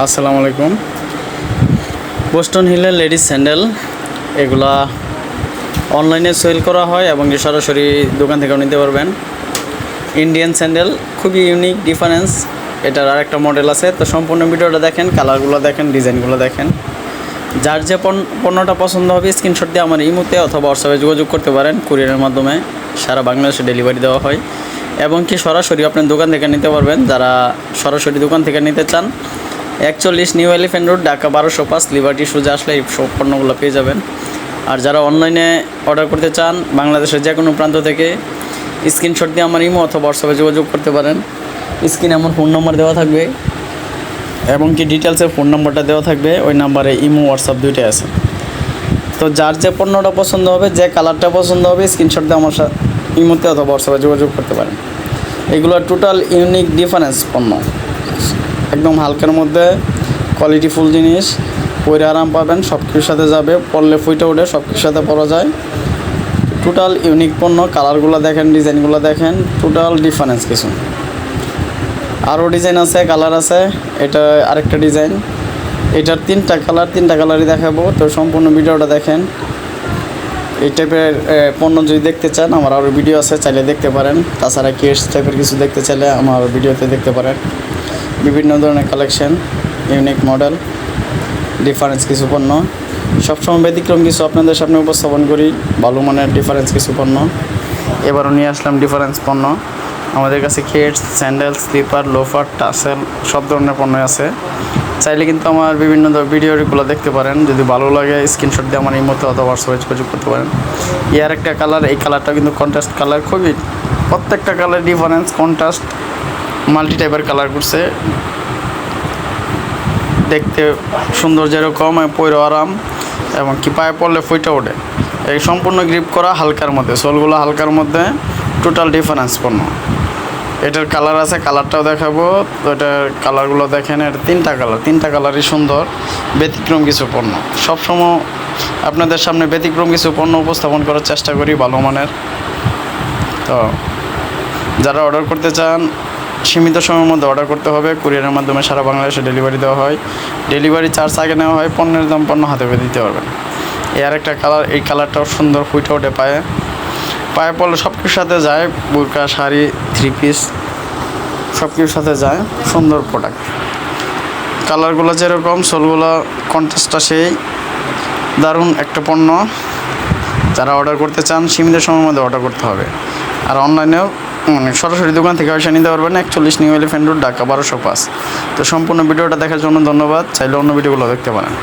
আসসালামু আলাইকুম। বোস্টন হিলের লেডিস স্যান্ডেল এগুলা অনলাইনে সেল করা হয় এবং সরাসরি দোকান থেকেও নিতে পারবেন। ইন্ডিয়ান স্যান্ডেল খুবই ইউনিক ডিফারেন্স এটার আরেকটা মডেল আছে। তো সম্পূর্ণ ভিডিওটা দেখেন কালারগুলো দেখেন ডিজাইনগুলো দেখেন। যার যে পণ্য- পণ্যটা পছন্দ হবে স্ক্রিনশট দিয়ে আমার ইমুতে অথবা হোয়াটসঅ্যাপে যোগাযোগ করতে পারেন। কুরিয়ারের মাধ্যমে সারা বাংলাদেশে ডেলিভারি দেওয়া হয়। এবং কি সরাসরি আপনার দোকান থেকে নিতে পারবেন। যারা সরাসরি দোকান থেকে নিতে চান একচল্লিশ নিউ এলিফেন্ট রোড, ঢাকা বারোশো পাঁচ লিবার্টি সুজা আসলে এই সব পণ্যগুলো পেয়ে যাবেন। আর যারা অনলাইনে অর্ডার করতে চান, বাংলাদেশের যে কোনো প্রান্ত থেকে স্ক্রিনশট দিয়ে আমার ইমো অথবা হোয়াটসঅ্যাপে যোগাযোগ করতে পারেন। স্ক্রিনে আমার ফোন নম্বর দেওয়া থাকবে এবং কি ডিটেলসের ফোন নাম্বারটা দেওয়া থাকবে, ওই নাম্বারে ইমো হোয়াটসঅ্যাপ দুইটাই আছে। তো যার যে পণ্যটা পছন্দ হবে, যে কালারটা পছন্দ হবে স্ক্রিনশট দিয়ে আমার সাথে ইমোতে অথবা হোয়াটসঅ্যাপে যোগাযোগ করতে পারেন। এগুলো টোটাল ইউনিক ডিফারেন্স পণ্য। একদম হালকার মধ্যে কোয়ালিটি ফুল জিনিস। পরে আরাম পাবেন সব কিছুর সাথে যাবে। পরলে ফুইটে উঠে সব কিছুর সাথে পরা যায়। টোটাল ইউনিক পণ্য, কালারগুলো দেখেন, ডিজাইনগুলো দেখেন টোটাল ডিফারেন্স কিছু। আরও ডিজাইন আছে, কালার আছে, এটা আরেকটা ডিজাইন। এটার তিনটা কালার, তিনটা কালারই দেখাবো। তো সম্পূর্ণ ভিডিওটা দেখেন। এই টাইপের পণ্য যদি দেখতে চান, আমার আরও ভিডিও আছে, চাইলে দেখতে পারেন। তাছাড়া কেস টাইপের কিছু দেখতে চাইলে আমার ভিডিওতে দেখতে পারেন। বিভিন্ন ধরনের কালেকশন ইউনিক মডেল ডিফারেন্স কিছু পণ্য। সবসময় ব্যতিক্রম কিছু আপনাদের সামনে উপস্থাপন করি, ভালো মানের ডিফারেন্স কিছু পণ্য। এবারও নিয়ে আসলাম ডিফারেন্স পণ্য। আমাদের কাছে কেটস স্যান্ডেল স্লিপার লোফার টাসেল সব ধরনের পণ্য আছে। চাইলে কিন্তু আমার বিভিন্ন ভিডিওগুলো দেখতে পারেন। যদি ভালো লাগে স্ক্রিনশট দিয়ে আমার এই মতো অথবা হোয়াটসঅ্যাপে যোগাযোগ করতে পারেন। ইয়ার একটা কালার এই কালারটা কিন্তু কন্ট্রাস্ট কালার খুবই প্রত্যেকটা কালার ডিফারেন্স কন্ট্রাস্ট মাল্টি টাইপের কালার করছে। দেখতে সুন্দর যেরকম পৈর আরাম, এবং কি পায়ে পড়লে ফুইটা ওঠে। এই সম্পূর্ণ গ্রিপ করা হালকার মধ্যে, সোলগুলো হালকার মধ্যে টোটাল ডিফারেন্স পণ্য। এটার কালার আছে কালারটাও দেখাবো। তো এটার কালারগুলো দেখেন এটা তিনটা কালার তিনটা কালারই সুন্দর, ব্যতিক্রম কিছু পণ্য। সবসময় আপনাদের সামনে ব্যতিক্রম কিছু পণ্য উপস্থাপন করার চেষ্টা করি, ভালো মানের। তো যারা অর্ডার করতে চান সীমিত সময়ের মধ্যে অর্ডার করতে হবে। কুরিয়ারের মাধ্যমে সারা বাংলাদেশে ডেলিভারি দেওয়া হয়। ডেলিভারি চার্জ আগে নেওয়া হয়, পণ্যের দাম পণ্য হাতে পেয়ে দিতে পারবেন এর একটা কালার এই কালারটাও সুন্দর ফুটে ওঠে পায়ে। পায়ে পড়লে সব কিছুর সাথে যায়, বুরকা, শাড়ি থ্রি পিস সব কিছুর সাথে যায়, সুন্দর প্রোডাক্ট কালারগুলো যেরকম সোলগুলো কন্ট্রাস্টটা সেই। দারুণ একটা পণ্য। যারা অর্ডার করতে চান, সীমিত সময়ের মধ্যে অর্ডার করতে হবে। আর অনলাইনেও মানে সরাসরি দোকান থেকে হয়েছে নিতে পারবেন একচল্লিশ নিউ এলিফেন্ট রোড, ঢাকা বারোশো পাঁচ। তো সম্পূর্ণ ভিডিওটা দেখার জন্য ধন্যবাদ। চাইলে অন্য ভিডিওগুলো দেখতে পারেন।